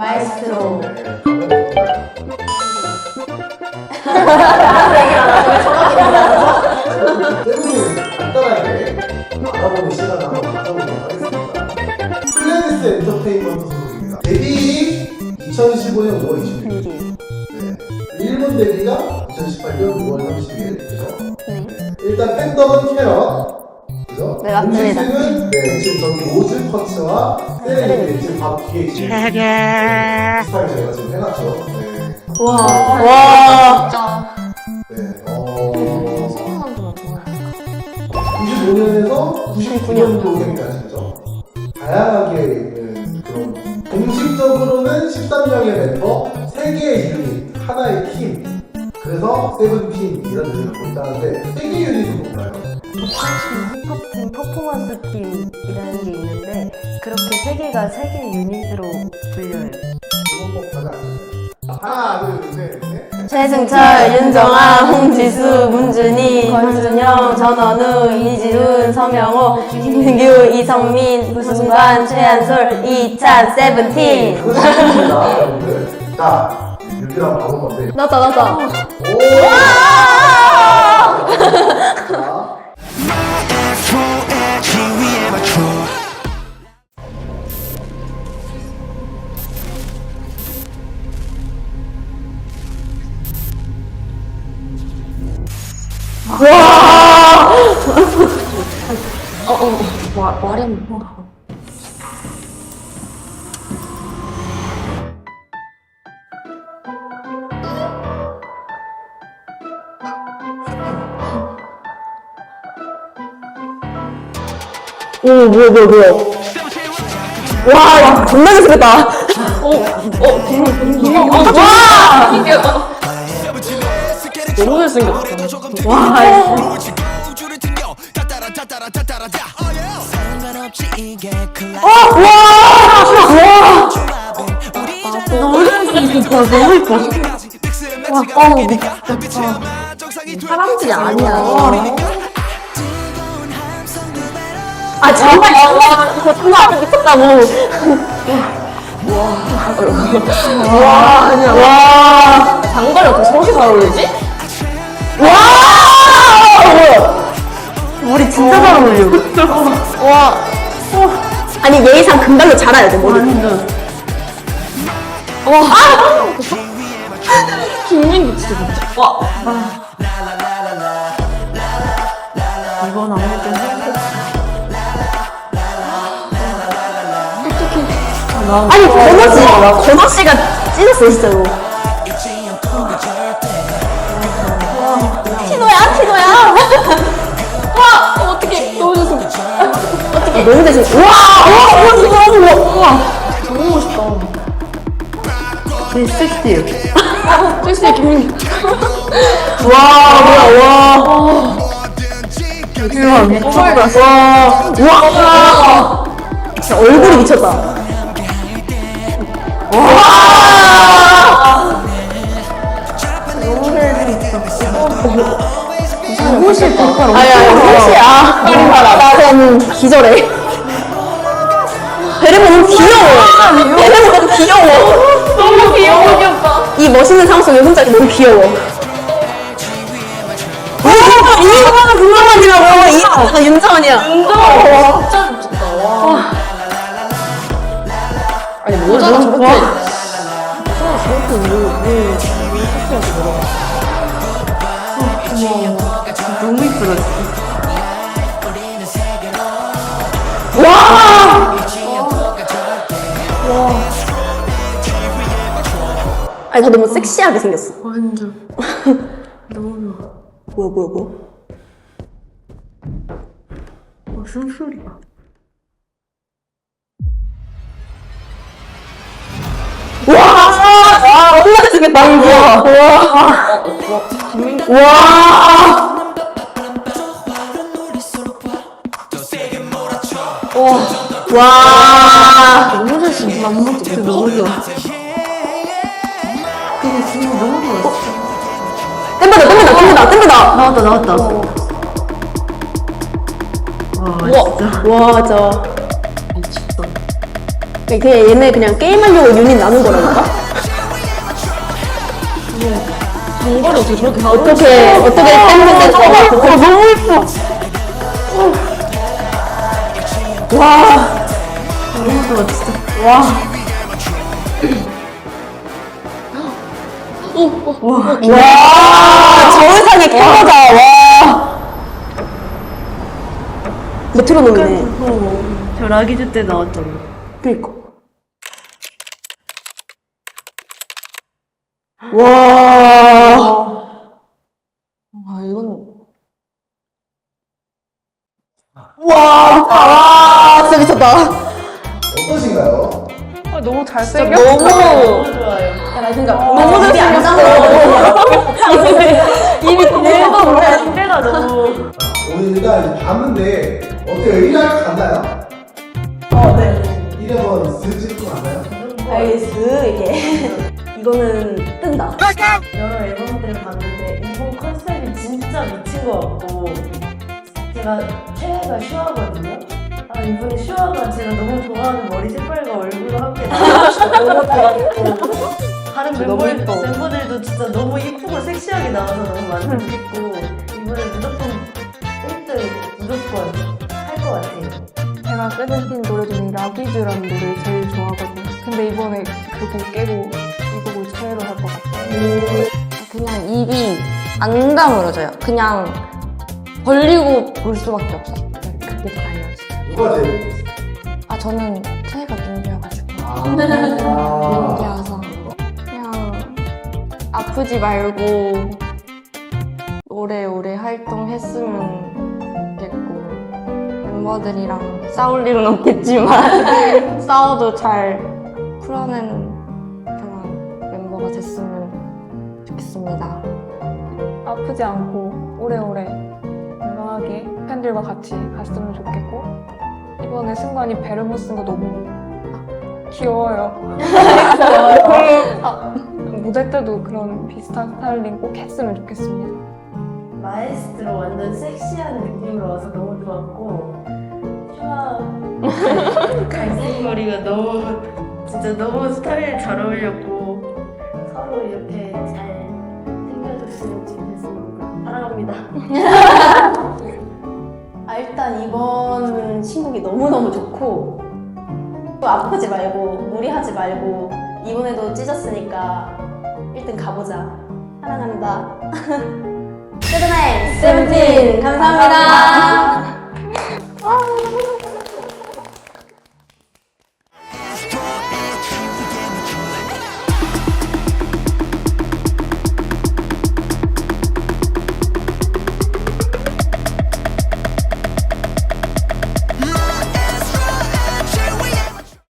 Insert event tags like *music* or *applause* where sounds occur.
마에스트로. 네. 세븐틴 간단하게 알아보는 시간을 한번 가져보도록 하겠습니다. 플레이리스트 엔터테인먼트 소속입니다. 데뷔 2015년 5월 26일. 네. 일본 데뷔가 2018년 5월 30일. 그죠? 네. 일단 팬덤은 캐럿. 그죠? 네, 맞습니다. 음식은 네, 지금 저기 로즈 커츠와 세레니 지금 밥 뒤에 지금 스타일 제가 지금 해놨죠. 네. 와. 와. 진짜 네. 어. 알고 95년에서 99년도까지 죠 다양하게 있는 그런 공식적으로는 13명의 멤버, 3개의 유닛, 하나의 팀. 그래서 세븐틴이라는 이름을 갖고 있다는데 3개 유닛은 뭔가요? 힙합팀 퍼포먼스 팀이라는 게 있는데 그렇게 세 개가 세 개의 유닛으로 불려요. 이건 꼭 가자. 하나, 둘, 셋, 넷. 최승철, 윤정아, 홍지수, 문준희, 권순영, 전원우, 이지훈, 서명호, 김민규, 이성민, 구승관, 최한솔, 이찬, 세븐틴. 자, 유비랑 바로 건데. 나다 나다. 오! 자, 와 말이 오 뭐야 뭐야 뭐야. 와, 야, 존나 잘생겼다. 어, 어, 김민규. 와! 너무 잘생겼다. 와, 너무 잘생겼다. 너무 이뻐. 와, 어우, 미쳤다. 사람들이 아니야. 아, 정말 영화 이거 정말 미쳤다고. 와, 와, 아니야. 와, 장관이 어떻게 저렇게 잘 어울리지? 와? 머리 진짜 잘 어울려. 와, 아니 예의상 금발로 자라야 돼 머리. 완전. 와, 아! *laughs* 김민기 진짜 진짜. 와. 이건 아무튼 아니 건호 씨, 건호 씨가 찢었어 진짜로. 어떻게 좋어. 어떻게 너무 잘생. 와, 와, 와, 이거 와, 와. 너무 멋있다. 네, 섹시해요. 섹시해, *laughs* 김민. *laughs* 와, 뭐야, 와. 대박, 미쳤다. 와, 와. 진짜 얼굴이 미쳤다. 호실 빡빡 아야 호실이야 나는 기절해. 베레모 너무 귀여워. 베레모 너무 귀여워. 너무 귀여워 이 멋있는 상황 속에 혼자 너무 귀여워. 이거는 궁금하지라고 이 윤정원이야. 윤정원 진짜 미쳤다. 와 아니 모자가 저렇게 너무 이쁘다 와! 아니 다 너무 섹시하게 생겼어 완전 뭐야 뭐야 뭐야 무슨 소리야 와! 와, 너무 잘생겼다. 와. 와. 와. 와. 너무 잘생겼어 맘먹 진짜 너무 좋아 근데 진짜 너무 좋아 땡보다, 땡보다, 땡보다, 땡보다. 나왔다 나왔다 와, 와, 저. 미쳤다 그냥 얘네 그냥 게임하려고 유닛 나눈 거라니까? 정발이 어떻게 저렇게 가? 어떻게, 어떻게 저거 보고. 너무 예뻐. 와. 너무 좋아 진짜. 와. 와. 와. 저울상에 캐러다, 와. 메트로놈이네. 어. 저 라기즈 때 나왔잖아. 그니까. 와. 와, 이건. 와, 와, 진짜 미쳤다. 어떠신가요? 아 너무 진짜 잘생겼어. 너무. 좋아요. 야, 나 진짜 너무 잘생겼어. 입이 늙어 보여. 무대가 너무. 오늘 일단 봤는데 어때요? 1화 갔나요? 어, 네. 1화번 슬찍 갔나요? 알겠어, 이게. 이거는 뜬다. 여러 앨범들을 봤는데 이번 컨셉이 진짜 미친 것 같고 제가 최애가 슈아거든요. 아 이번에 슈아가 제가 너무 좋아하는 머리 색깔과 얼굴로 함께 너무 *laughs* 좋았고 다른 진짜 너무 멤버, 예뻐. 멤버들도 진짜 너무 이쁘고 섹시하게 나와서 너무 만족했고 이번에 무조건 1등 무조건 할 것 같아요. 제가 세븐틴 노래 중에 라기즈라는 노래를 제일 좋아하거든요. 근데 이번에 그곡 깨고 이 곡을 최애로 할 것 같아요. 그냥 입이 안 다물어져요. 그냥 벌리고 볼 수밖에 없어요. 그게 다예요. 진짜. 누가 제일 아 저는 최애가 민규여가지고. 아, 민규여서. 그냥 아프지 말고 오래오래 활동했으면 좋겠고 멤버들이랑 싸울 일은 없겠지만 *laughs* 싸워도 잘 풀어내는 그런 멤버가 됐으면 좋겠습니다. 아프지 않고 오래오래 건강하게 팬들과 같이 갔으면 좋겠고 이번에 승관이 베르모 쓴 거 너무 귀여워요. 아, 무대 때도 그런 비슷한 스타일링 꼭 했으면 좋겠습니다. 마에스트로 완전 섹시한 느낌으로 와서 너무 좋았고 슈아 갈색 머리가 너무 진짜 너무 스타일 잘 어울렸고 서로 이렇게 잘 챙겨줬으면 좋겠습니다. 사랑합니다. *laughs* 아, 일단 이번 신곡이 너무너무 좋고 또 아프지 말고 무리하지 말고 이번에도 찢었으니까 1등 가보자. 사랑한다. *laughs* 세븐나인 세븐틴 감사합니다